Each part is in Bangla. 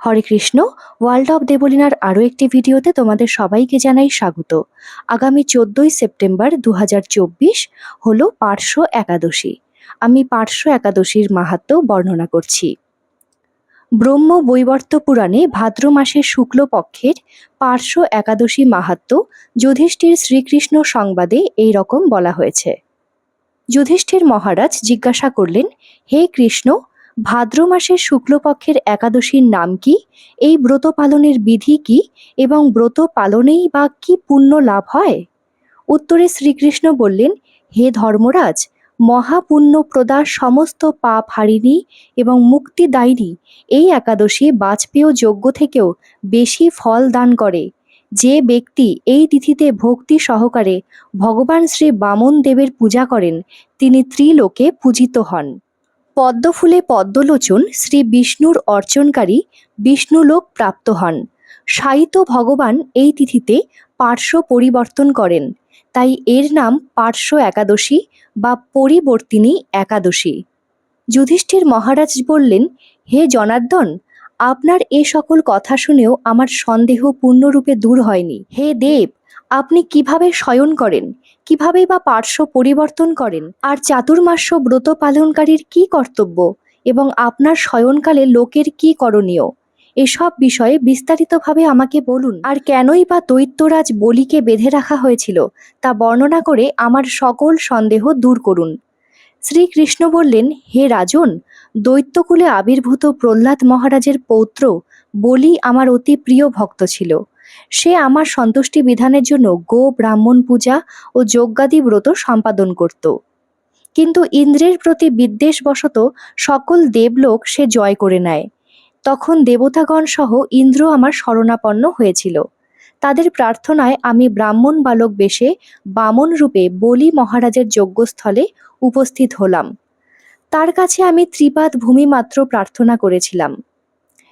হরে কৃষ্ণ, ওয়ার্ল্ড অফ দেবলিনার আরও একটি ভিডিওতে তোমাদের সবাইকে জানাই স্বাগত। আগামী চোদ্দোই সেপ্টেম্বর দু হলো পার্শ্ব একাদশী। আমি পার্শ্ব একাদশীর মাহাত্ম্য বর্ণনা করছি। ব্রহ্ম বৈবর্ত পুরাণে ভাদ্র মাসের শুক্লপক্ষের পার্শ্ব একাদশী মাহাত্ম্য যুধিষ্ঠির শ্রীকৃষ্ণ সংবাদে এই রকম বলা হয়েছে। যুধিষ্ঠির মহারাজ জিজ্ঞাসা করলেন, হে কৃষ্ণ ভাদ্র মাসের শুক্লপক্ষের একাদশীর নাম কি? এই ব্রত পালনের বিধি কি? এবং ব্রত পালনেই বা কি পুণ্য লাভ হয়? উত্তরে শ্রীকৃষ্ণ বললেন, হে ধর্মরাজ মহাপুণ্য প্রদার সমস্ত পাপ হারিনি এবং মুক্তিদায়িনী এই একাদশী বাজপেয় যজ্ঞ থেকেও বেশি ফল দান করে। যে ব্যক্তি এই তিথিতে ভক্তি সহকারে ভগবান শ্রী বামন দেবের পূজা করেন, তিনি ত্রিলোকে পূজিত হন। পদ্মফুলে পদ্মলোচন শ্রী বিষ্ণুর অর্চনকারী বিষ্ণুলোক প্রাপ্ত হন। সাহিত্য ভগবান এই তিথিতে পার্শ্ব পরিবর্তন করেন। তাই এর নাম পার্শ্ব একাদশী বা পরিবর্তিনী একাদশী। যুধিষ্ঠির মহারাজ বললেন, হে জনার্দন, আপনার এ সকল কথা শুনেও আমার সন্দেহ পূর্ণরূপে দূর হয়নি। হে দেব আপনি কীভাবে শয়ন করেন? কীভাবে বা পার্শ্ব পরিবর্তন করেন? আর চাতুর্মাস্য ব্রত পালনকারীর কি কর্তব্য? এবং আপনার শয়নকালে লোকের কি করণীয়? এসব বিষয়ে বিস্তারিতভাবে আমাকে বলুন। আর কেনই বা দৈত্যরাজ বলিকে বেঁধে রাখা হয়েছিল, তা বর্ণনা করে আমার সকল সন্দেহ দূর করুন। শ্রীকৃষ্ণ বললেন, হে রাজন, দৈত্যকুলে আবির্ভূত প্রহ্লাদ মহারাজের পৌত্র বলি আমার অতি প্রিয় ভক্ত ছিল। সে আমার সন্তুষ্টি বিধানের জন্য গো ব্রাহ্মণ পূজা ও যজ্ঞাদি ব্রত সম্পাদন করত। কিন্তু ইন্দ্রের প্রতি বিদ্বেষবশত সকল দেবলোক সে জয় করে নেয়। তখন দেবতাগণ সহ ইন্দ্র আমার শরণাপন্ন হয়েছিল। তাদের প্রার্থনায় আমি ব্রাহ্মণ বালক বেশে বামন রূপে বলি মহারাজের যজ্ঞস্থলে উপস্থিত হলাম। তার কাছে আমি ত্রিপাদ ভূমি মাত্র প্রার্থনা করেছিলাম।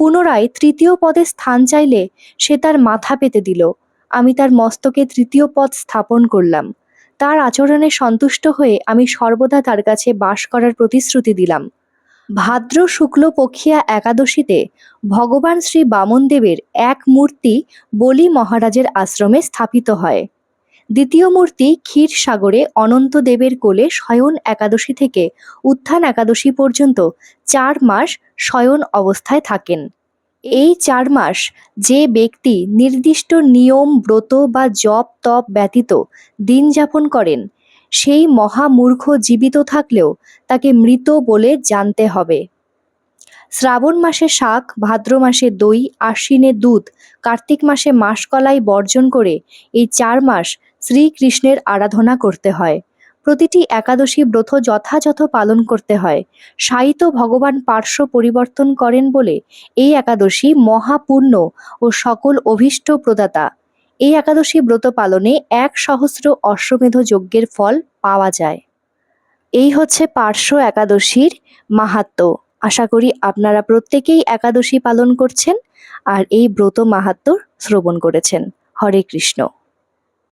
পুনরায় তৃতীয় পদে স্থান চাইলে সে তার মাথা পেতে দিল। আমি তার মস্তকে তৃতীয় পদ স্থাপন করলাম। তার আচরণে সন্তুষ্ট হয়ে আমি সর্বদা তার কাছে বাস করার প্রতিশ্রুতি দিলাম। ভাদ্র শুক্ল পক্ষিয়া একাদশীতে ভগবান শ্রী বামনদেবের এক মূর্তি বলি মহারাজের আশ্রমে স্থাপিত হয়। দ্বিতীয় মূর্তি ক্ষীর সাগরে অনন্ত দেবের কোলে শয়ন একাদশী থেকে উত্থান একাদশী পর্যন্ত চার মাস শয়ন অবস্থায় থাকেন। এই চার মাস যে ব্যক্তি নির্দিষ্ট নিয়ম, ব্রত বা জপ তপ ব্যতীত দিন যাপন করেন, সেই মহামূর্খ জীবিত থাকলেও তাকে মৃত বলে জানতে হবে। শ্রাবণ মাসে শাক, ভাদ্র মাসে দই, আশ্বিনে দুধ, কার্তিক মাসে মাসকলাই বর্জন করে এই চার মাস শ্রীকৃষ্ণের আরাধনা করতে হয়। প্রতিটি একাদশী ব্রত যথাযথ পালন করতে হয়। সাহিত্য ভগবান পার্শ্ব পরিবর্তন করেন বলে এই একাদশী মহাপূর্ণ ও সকল অভীষ্ট প্রদাতা। এই একাদশী ব্রত পালনে এক সহস্র অশ্বমেধ যজ্ঞের ফল পাওয়া যায়। এই হচ্ছে পার্শ্ব একাদশীর মাহাত্ম্য আশা করি আপনারা প্রত্যেকেই একাদশী পালন করছেন আর এই ব্রত মাহাত্ম্য শ্রবণ করেছেন। হরে কৃষ্ণ।